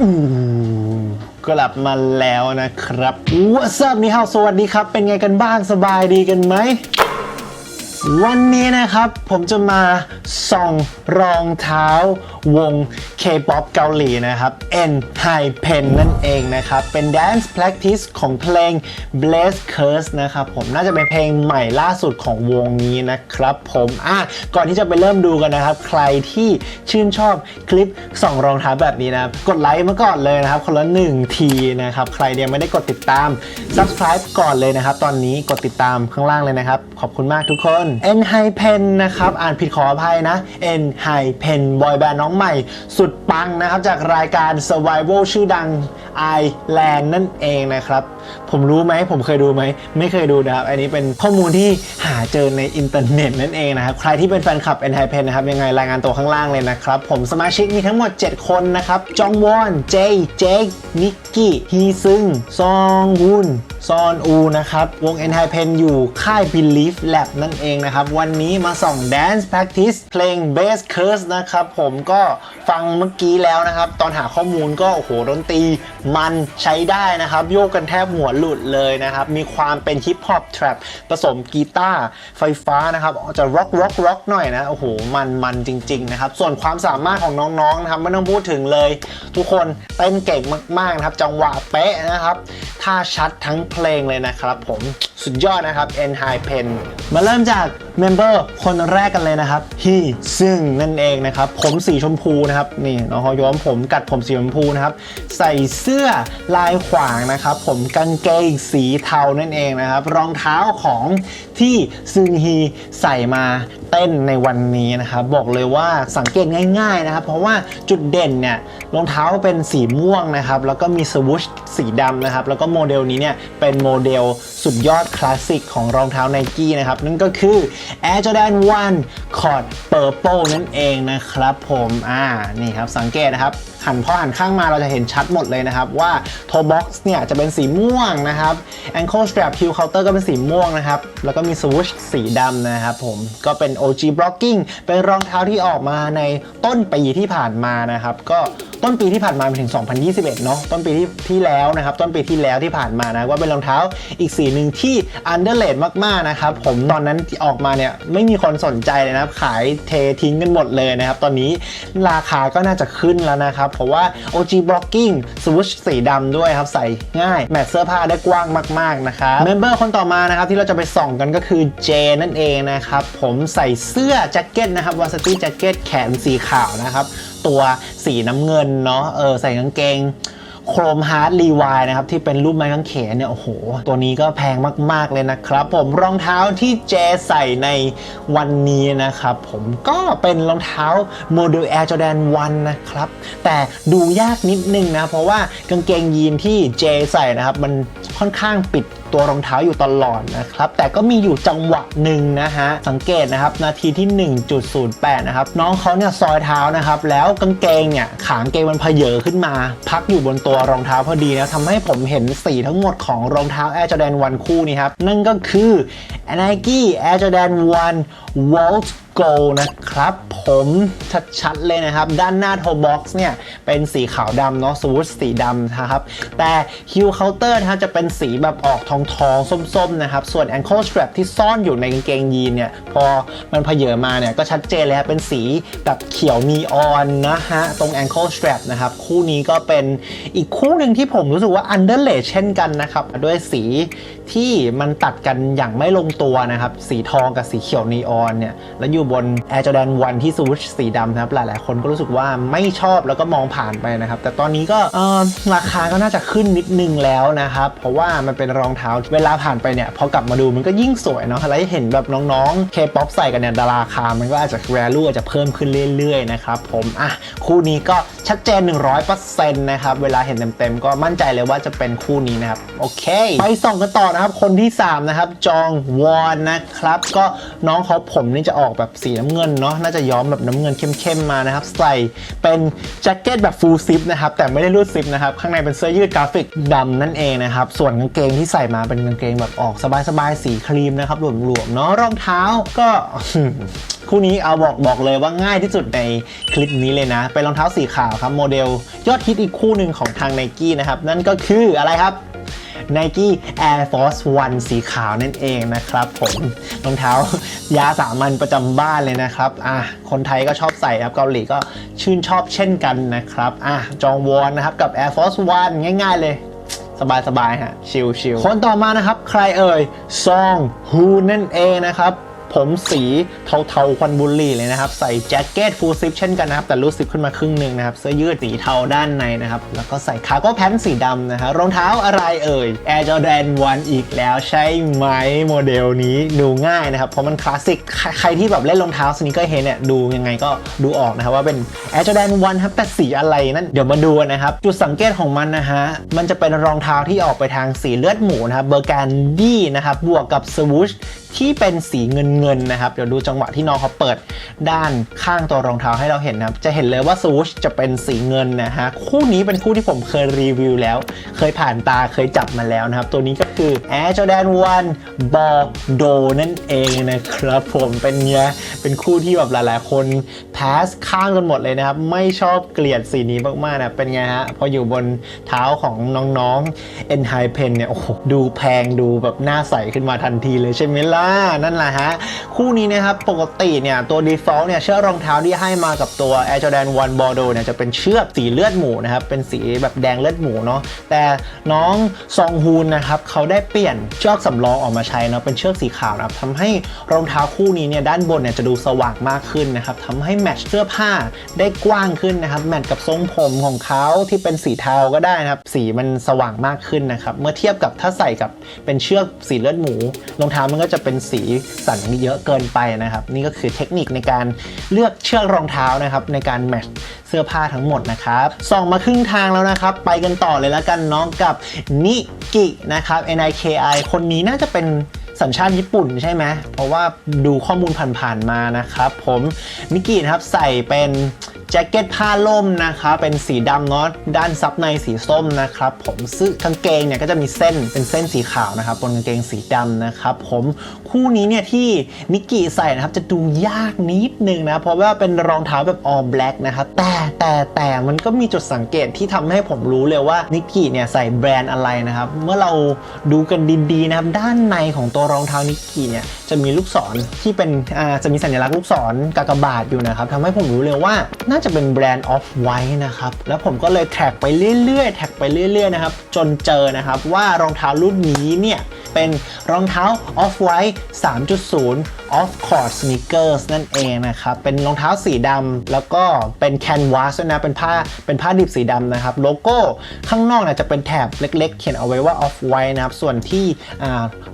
อู้กลับมาแล้วนะครับ What's up นี่ฮาวสวัสดีครับ เป็นไงกันบ้างสบายดีกันไหม วันนี้นะครับผมจะมาส่องรองเท้าวง K-POP เกาหลีนะครับ N High Pen นั่นเองนะครับ เป็น Dance Practice ของเพลง Blaze Curse นะครับผมน่าจะเป็นเพลงใหม่ล่าสุดของวงนี้นะครับผมอะก่อนที่จะไปเริ่มดูกันนะครับ ใครที่ชื่นชอบคลิปส่องรองเท้าแบบนี้นะกดไลค์มาก่อนเลยนะครับ คนละ1ทีนะครับ ใครยังไม่ได้กดติดตาม Subscribe ก่อนเลยนะครับ ตอนนี้กดติดตามข้างล่างเลยนะครับ ขอบคุณมากทุกคน N High Pen นนะครับ อ่านผิดขออภัยนะ N High Pen บอยแบนด์น้องใหม่ สุดปังนะครับ จากรายการ Survival ชื่อดัง Island นั่นเองนะครับ ผมรู้ไหมผมเคยดูไหม ไม่เคยดูนะครับ อันนี้เป็นข้อมูลที่หาเจอในอินเทอร์เน็ตนั่นเองนะครับ ใครที่เป็นแฟนคลับ N High Pen นนะครับ ยังไงรายงานตัวข้างล่างเลยนะครับ ผมสมาชิกมีทั้งหมด 7 คนนะครับจองวอนเจเจนิกกี้ฮีซึงซองวุนซอนอูนะครับ วง N High Pen อยู่ค่าย Belief Lab นั่นเองนะครับ วันนี้มาส่อง Dance Practice เพลง Bass Curse นะครับ ผมก็ฟังเมื่อกี้แล้วนะครับ ตอนหาข้อมูลก็โอ้โหดนตรีมันใช้ได้นะครับ โยกกันแทบหัวหลุดเลยนะครับ มีความเป็นฮิปฮอป trap ผสมกีตาร์ไฟฟ้านะครับ จะ rock rock rock หน่อยนะ โอ้โห มันมันจริง ๆ นะครับ ส่วนความสามารถของน้องๆนะครับไม่ต้องพูดถึงเลย ทุกคนเต้นเก่งมากๆนะครับจังหวะเป๊ะนะครับาชัดทั้งเพลงเลยนะครับผมสุดยอดนะครับ N High Pen มาเริ่มจาก เมมเบอร์คนแรกกันเลยนะครับฮีซึ่งนั่นเองนะครับ ผมสีชมพูนะครับนี่น้องเขาย้อมผมกัดผมสีชมพูนะครับ ใส่เสื้อลายขวางนะครับ ผมกางเกงสีเทานั่นเองนะครับ รองเท้าของที่ซึงฮีใส่มาเต้นในวันนี้นะครับ บอกเลยว่าสังเกตง่าย ๆนะครับ เพราะว่าจุดเด่นเนี่ยรองเท้าเป็นสีม่วงนะครับ แล้วก็มีสวูชสีดำนะครับ แล้วก็โมเดลนี้เนี่ยเป็นโมเดลสุดยอดคลาสสิกของรองเท้าไนกี้นะครับ นั่นก็คือ Air Jordan 1 Cod Purple นั่นเองนะครับผม อ่า นี่ครับ สังเกตนะครับหันพอหันข้างมาเราจะเห็นชัดหมดเลยนะครับ ว่า toe box เนี่ยจะเป็นสีม่วงนะครับ ankle strap heel counter ก็เป็นสีม่วงนะครับ แล้วก็มี swoosh สีดำนะครับผมก็เป็น OG blocking เป็นรองเท้าที่ออกมาในต้นปีที่ผ่านมานะครับ ก็ต้นปีที่ผ่านมาไปถึง 2021 เนาะต้นปีที่ที่แล้วนะครับ ต้นปีที่แล้วที่ผ่านมานะว่าเป็นรองเท้าอีกสีหนึ่งที่ underrated มากๆนะครับผมตอนนั้นออกมาเนี่ยไม่มีคนสนใจเลยนะครับ ขายเททิ้งกันหมดเลยนะครับ ตอนนี้ราคาก็น่าจะขึ้นแล้วนะครับเพราะว่า OG blocking swoosh สีดำด้วยครับ ใส่ง่ายแมทเสื้อผ้าได้กว้างมาก ๆ นะครับเมมเบอร์คนต่อมานะครับ ที่เราจะไปส่องกันก็คือเจนั่นเองนะครับ ผมใส่เสื้อแจ็คเก็ตนะครับวาสตี้แจ็คเก็ตแขนสีขาวนะครับ ตัวสีน้ำเงินเนาะเออใส่กางเกง โครมฮาร์ดรีวายนะครับ ที่เป็นรูปไม้กางเขนเนี่ย โอ้โห ตัวนี้ก็แพงมาก ๆ เลยนะครับ ผมรองเท้าที่เจใส่ในวันนี้นะครับ ผมก็เป็นรองเท้าโมเดล Air Jordan 1นะครับ แต่ดูยากนิดนึงนะ เพราะว่ากางเกงยีนที่เจใส่นะครับ มันค่อนข้างปิด ตัวรองเท้าอยู่ตลอดนะครับ แต่ก็มีอยู่จังหวะหนึ่งนะฮะ สังเกตนะครับ นาทีที่ 1.08 นะครับ น้องเขาเนี่ยซอยเท้านะครับ แล้วกางเกงเนี่ย ขางเกงมันเพเยอขึ้นมา พักอยู่บนตัวรองเท้าพอดีนะทำให้ผมเห็นสีทั้งหมดของรองเท้า Air Jordan 1คู่นี้ครับ นั่นก็คือ Nike Air Jordan 1 Volt Go นะครับ ผมชัดๆเลยนะครับ ด้านหน้าโทบ็อกซ์เนี่ย เป็นสีขาวดำเนาะสวูชสีดำนะครับ แต่ฮิลเคาน์เตอร์นะครับจะเป็นสีแบบออกทองทองๆส้มๆนะครับ ส่วน ankle strap ที่ซ่อนอยู่ในกางเกงยีนเนี่ย พอมันเพเยอมาเนี่ย ก็ชัดเจนเลยครับเป็นสีแบบเขียวนีออนนะฮะ ตรง ankle strap นะครับ คู่นี้ก็เป็นอีกคู่หนึ่งที่ผมรู้สึกว่า underrated เช่นกันนะครับ ด้วยสีที่มันตัดกันอย่างไม่ลงตัวนะครับ สีทองกับสีเขียวนีออนเนี่ยแล้วอยู่บน Air Jordan 1ที่สูชสีดำนะครับหลายๆ คนก็รู้สึกว่าไม่ชอบแล้วก็มองผ่านไปนะครับ แต่ตอนนี้ก็ราคาก็น่าจะขึ้นนิดนึงแล้วนะครับ เพราะว่ามันเป็นรองเท้าเวลาผ่านไปเนี่ยพอกลับมาดูมันก็ยิ่งสวยเนาะแล้วเห็นแบบน้องๆ K-POP ใส่กันเนี่ยดาราคา มันก็อาจจะ value อาจจะเพิ่มขึ้นเรื่อยๆนะครับผมอะคู่นี้ก็ชัดเจน 100%นะครับเวลาเห็นเต็มๆ ก็มั่นใจเลยว่าจะเป็นคู่นี้นะครับโอเค ไปส่องกันต่อนะครับคนที่ 3 นะครับจองวอนนะครับก็น้องเขาผมนี่จะออกแบบสีน้ำเงินเนาะน่าจะย้อมแบบน้ำเงินเข้มๆมานะครับใส่เป็นแจ็คเก็ตแบบฟูลซิปนะครับแต่ไม่ได้รูดซิปนะครับข้างในเป็นเสื้อยืดกราฟิกดำนั่นเองนะครับส่วนกางเกงที่ใส่มาเป็นกางเกงแบบออกสบายๆสีครีมนะครับหลวมๆเนาะรองเท้าก็คู่นี้เอาบอกบอกเลยว่าง่ายที่สุดในคลิปนี้เลยนะ เป็นรองเท้าสีขาวครับโมเดล ยอดฮิตอีกคู่หนึ่งของทาง n นกี้นะครับ นั่นก็คืออะไรครับ Nike Air Force One สีขาวนั่นเองนะครับผมรองเท้ายาสามัญประจำบ้านเลยนะครับอะคนไทยก็ชอบใส่ครับเกาหลีก็ชื่นชอบเช่นกันนะครับอะจองวอนนะครับกับ Air Force One ง่ายๆเลยสบายสบายๆฮะ ชิลชิลคนต่อมานะครับ ใครเอ่ย ซองฮูนั่นเองนะครับ มสีเทาๆควันบุหรี่เลยนะครับ ใส่แจ็คเก็ตฟูลซิปเช่นกันนะครับ แต่รูดซิปขึ้นมาครึ่งหนึ่งนะครับ เสื้อยืดสีเทาด้านในนะครับ แล้วก็ใส่คาร์โก้แพนสีดำนะครับรองเท้าอะไรเอ่ย Air Jordan 1 อีกแล้วใช่ไหมโมเดลนี้ดูง่ายนะครับ เพราะมันคลาสสิกใครใครที่แบบเล่นรองเท้าสนิเกอร์เฮดเนี่ยดูยังไงก็ดูออกนะครับว่าเป็น Air Jordan 1ครับแต่สีอะไรนั่นเดี๋ยวมาดูนะครับจุดสังเกตของมันนะฮะมันจะเป็นรองเท้าที่ออกไปทางสีเลือดหมูนะครับเบอร์แกนดี้นะครับบวกกับสวูช ที่เป็นสีเงินเงินๆนะครับ เดี๋ยวดูจังหวะที่น้องเขาเปิดด้านข้างตัวรองเท้าให้เราเห็นนะครับ จะเห็นเลยว่าสวูชจะเป็นสีเงินนะฮะ คู่นี้เป็นคู่ที่ผมเคยรีวิวแล้ว เคยผ่านตาเคยจับมาแล้วนะครับ ตัวนี้ก็คือ Air Jordan 1 Bordeaux นั่นเองนะครับผมเป็นไงเป็นคู่ที่แบบหลายๆ คนแพสข้างกันหมดเลยนะครับ ไม่ชอบเกลียดสีนี้มากๆนะเป็นไงฮะพออยู่บนเท้าของน้องๆ N High Pen เนี่ยโอ้โหดูแพงดูแบบหน้าใสขึ้นมาทันทีเลยใช่ไหมล่ะนั่นแหละฮะ คู่นี้นะครับ ปกติเนี่ยตัว default เนี่ยเชือกรองเท้าที่ให้มากับตัว Air Jordan 1 Bordeaux เนี่ยจะเป็นเชือกสีเลือดหมูนะครับ เป็นสีแบบแดงเลือดหมูเนาะแต่น้องซองฮูนนะครับเขาได้เปลี่ยนเชือกสำรองออกมาใช้เนาะเป็นเชือกสีขาวนะครับทำให้รองเท้าคู่นี้เนี่ยด้านบนเนี่ยจะดูสว่างมากขึ้นนะครับทำให้แมทช์เสื้อผ้าได้กว้างขึ้นนะครับแมทกับทรงผมของเขาที่เป็นสีเทาก็ได้นะครับ สีมันสว่างมากขึ้นนะครับเมื่อเทียบกับถ้าใส่กับเป็นเชือกสีเลือดหมูรองเท้ามันก็จะเป็นสีสันเยอะเกินไปนะครับ นี่ก็คือเทคนิคในการเลือกเชือกรองเท้านะครับ ในการแมทช์เสื้อผ้าทั้งหมดนะครับ ส่องมาครึ่งทางแล้วนะครับ ไปกันต่อเลยแล้วกันน้องกับนิกินะครับ NIKI คนนี้น่าจะเป็นสัญชาติญี่ปุ่นใช่ไหมเพราะว่าดูข้อมูลผ่านๆมานะครับ ผมนิกกี้นะครับใส่เป็น แจ็คเก็ตผ้าล่มนะครับเป็นสีดำเนาะด้านซับในสีส้มนะครับผมซึ่งกางเกงเนี่ยก็จะมีเส้นเป็นเส้นสีขาวนะครับบนกางเกงสีดำนะครับผมคู่นี้เนี่ยที่นิกกี้ใส่นะครับจะดูยากนิดนึงนะเพราะว่าเป็นรองเท้าแบบ all black นะครับแต่แต่แต่มันก็มีจุดสังเกตที่ทำให้ผมรู้เลยว่านิกกี้เนี่ยใส่แบรนด์อะไรนะครับเมื่อเราดูกันดีๆนะครับด้านในของตัวรองเท้านิกกี้เนี่ยจะมีลูกศรที่เป็นจะมีสัญลักษณ์ลูกศรกากบาทอยู่นะครับทำให้ผมรู้เลยว่าน่าจะเป็นแบรนด์ off white นะครับ แล้วผมก็เลยแท็กไปเรื่อยๆ แท็กไปเรื่อยๆนะครับ จนเจอนะครับว่ารองเท้ารุ่นนี้เนี่ย เป็นรองเท้า off white 3.0 off court sneakers นั่นเองนะครับ เป็นรองเท้าสีดำแล้วก็เป็น canvas ด้วยนะ เป็นผ้าเป็นผ้าดิบสีดำนะครับ โลโก้ข้างนอกนี่ยจะเป็นแถบเล็กๆ เขียนเอาไว้ว่า off white นะครับ ส่วนที่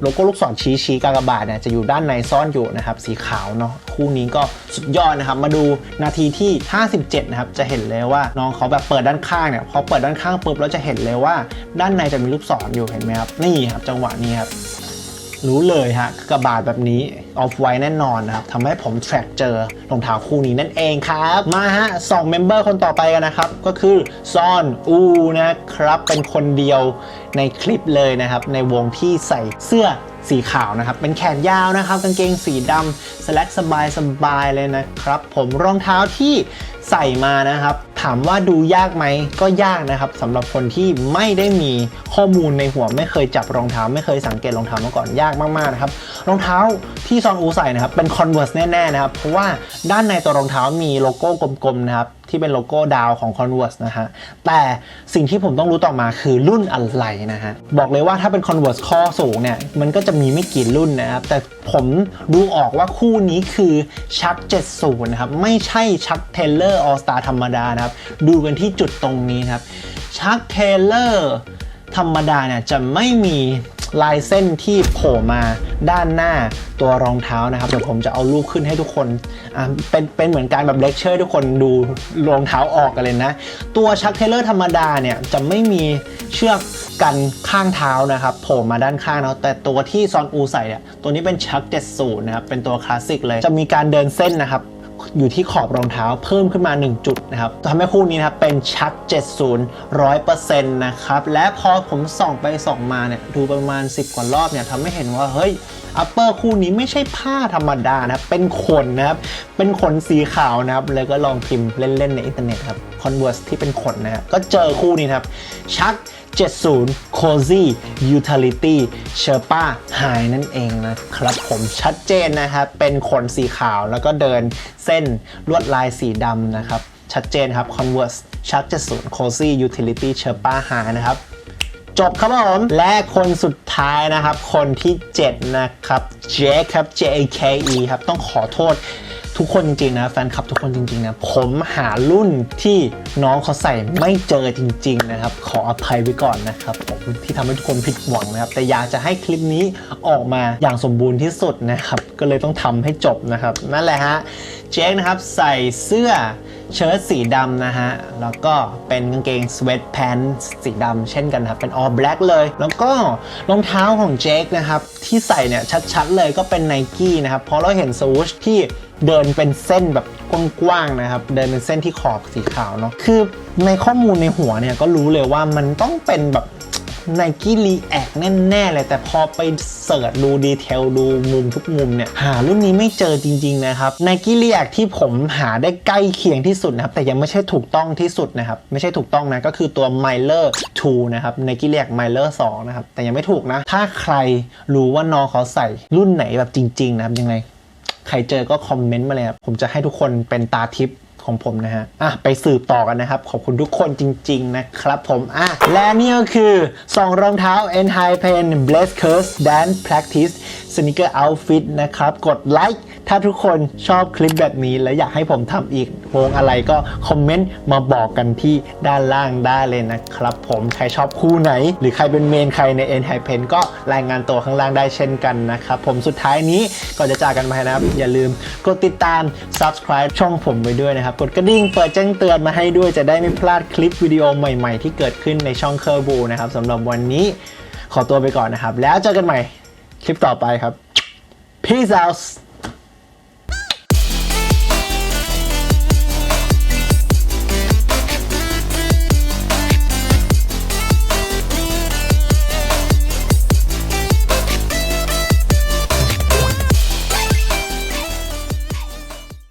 โลโก้ลูกศรชี้ชี้กากบาทเนี่ยจะอยู่ด้านในซ่อนอยู่นะครับ สีขาวเนาะคู่นี้ก็สุดยอดนะครับ มาดูนาทีที่ 57 นะครับ จะเห็นเลยว่าน้องเขาแบบเปิดด้านข้างเนี่ยพอเปิดด้านข้างปุ๊บเราจะเห็นเลยว่าด้านในจะมีลูกศรอยู่เห็นไหมครับนี่ครับจังหวะนี้ครับ รู้เลยฮะกระบาดแบบนี้ออฟไว้แน่นอนนะครับทำให้ผม track เจอรองเท้าคู่นี้นั่นเองครับ มาฮะสองเมมเบอร์คนต่อไปกันนะครับ ก็คือซอนอูนะครับ เป็นคนเดียวในคลิปเลยนะครับ ในวงที่ใส่เสื้อสีขาวนะครับ เป็นแขนยาวนะครับ กางเกงสีดำสแลกสบายสบายๆเลยนะครับ ผมรองเท้าที่ใส่มานะครับ ถามว่าดูยากไหมก็ยากนะครับสำหรับคนที่ไม่ได้มีข้อมูลในหัวไม่เคยจับรองเท้า ไม่เคยสังเกตรองเท้ามาก่อนยากมากๆนะครับรองเท้าที่ซอนอูใส่นะครับเป็น Converse แน่ๆนะครับเพราะว่าด้านในตัวรองเท้ามีโลโก้กลมๆนะครับ ที่เป็นโลโก้ดาวของ Converse นะฮะ แต่สิ่งที่ผมต้องรู้ต่อมาคือรุ่นอะไรนะฮะ บอกเลยว่าถ้าเป็น Converse ข้อสูงเนี่ย มันก็จะมีไม่กี่รุ่นนะครับ แต่ผมดูออกว่าคู่นี้คือชัก 70 นะครับ ไม่ใช่ชักเทเลอร์ออสตาธรรมดานะครับ ดูกันที่จุดตรงนี้นครับ ชักเทเลอร์ธรรมดาเนี่ยจะไม่มี ลายเส้นที่โผล่มาด้านหน้าตัวรองเท้านะครับเดี๋ยวผมจะเอารูปขึ้นให้ทุกคนอ่าเป็นเป็นเหมือนการแบบเลคเชอร์ทุกคนดูรองเท้าออกกันเลยนะ ตัวชักเทเลอร์ธรรมดาเนี่ยจะไม่มีเชือกกันข้างเท้านะครับโผล่มาด้านข้างเนาะแต่ตัวที่ซอนอูใส่เนี่ยตัวนี้เป็นชัก70นะครับเป็นตัวคลาสสิกเลยจะมีการเดินเส้นนะครับ อยู่ที่ขอบรองเท้าเพิ่มขึ้นมา 1 จุดนะครับทำให้คู่นี้นะครับเป็นชัก70 100%นะครับ และพอผมส่องไปส่องมาเนี่ยดูประมาณ 10 กว่ารอบเนี่ยทำให้เห็นว่าเฮ้ยอัปเปอร์คู่นี้ไม่ใช่ผ้าธรรมดานะครับ เป็นขนนะครับ เป็นขนสีขาวนะครับแล้วก็ลองพิมพ์เล่น ๆ ในอินเทอร์เน็ตครับ Converse ที่เป็นขนนะครับ ก็เจอคู่นี้นะครับ ชัก 70 Cozy Utility Sherpa High นั่นเองนะครับผมชัดเจนนะครับเป็นขนสีขาวแล้วก็เดินเส้นลวดลายสีดำนะครับ ชัดเจนครับ Converse ชัก70 Cozy Utility Sherpa High นะครับจบครับผม และคนสุดท้ายนะครับ คนที่ 7 นะครับเจคครับ J K E ครับ ต้องขอโทษ ทุกคนจริงๆนะแฟนคลับทุกคนจริงๆนะผมหารุ่นที่น้องเขาใส่ไม่เจอจริง ๆ นะครับ ขออภัยไว้ก่อนนะครับผมที่ทำให้ทุกคนผิดหวังนะครับ แต่อยากจะให้คลิปนี้ออกมาอย่างสมบูรณ์ที่สุดนะครับ ก็เลยต้องทำให้จบนะครับ นั่นแหละฮะเจคนะครับใส่เสื้อเชิ้ตสีดำนะฮะ แล้วก็เป็นกางเกงสเวตแพนสีดำเช่นกันครับ เป็น all black เลย แล้วก็รองเท้าของเจคนะครับ ที่ใส่เนี่ยชัดๆเลยก็เป็น n i กี้นะครับ เพราะเราเห็นสวูชที่เดินเป็นเส้นแบบกว้างๆนะครับ เดินเป็นเส้นที่ขอบสีขาวเนาะ คือในข้อมูลในหัวเนี่ยก็รู้เลยว่ามันต้องเป็นแบบ ไนกี้รีแอคแน่ ๆ เลย แต่พอไปเสิร์ชดูดีเทลดูมุมทุกมุมเนี่ย หารุ่นนี้ไม่เจอจริง ๆ นะครับไนกี้รีแอคที่ผมหาได้ใกล้เคียงที่สุดนะครับ แต่ยังไม่ใช่ถูกต้องที่สุดนะครับ ไม่ใช่ถูกต้องนะ ก็คือตัว m i l e r 2 นะครับไนกี้รีแอค m i l e r 2 นะครับ แต่ยังไม่ถูกนะ ถ้าใครรู้ว่าน้องเขาใส่รุ่นไหนแบบจริง ๆ นะครับยังไงใครเจอก็คอมเมนต์มาเลยครับผมจะให้ทุกคนเป็นตาทิพย์ ของผมนะฮะอะไปสืบต่อกันนะครับ ขอบคุณทุกคนจริง ๆ นะครับผมอะและนี่ก็คือ 2 รองเท้า n high p e n Bless Curse Dance Practice Sneaker Outfit นะครับ กดไลค์ ถ้าทุกคนชอบคลิปแบบนี้ และอยากให้ผมทำอีกวงอะไรก็คอมเมนต์มาบอกกันที่ด้านล่างได้เลยนะครับผมใครชอบคู่ไหน หรือใครเป็นเมนใครใน n h i p e n ก็รายงานตัวข้างล่างได้เช่นกันนะครับ ผมสุดท้ายนี้ก่อนจะจากกันไปนะครับ อย่าลืมกดติดตาม subscribe ช่องผมไว้ด้วยนะครับ กดกระดิ่งเปิดแจ้งเตือนมาให้ด้วยจะได้ไม่พลาดคลิปวิดีโอใหม่ๆ ที่เกิดขึ้นในช่องเคอร์บูนะครับสำหรับวันนี้ขอตัวไปก่อนนะครับ แล้วเจอกันใหม่คลิปต่อไปครับ peace out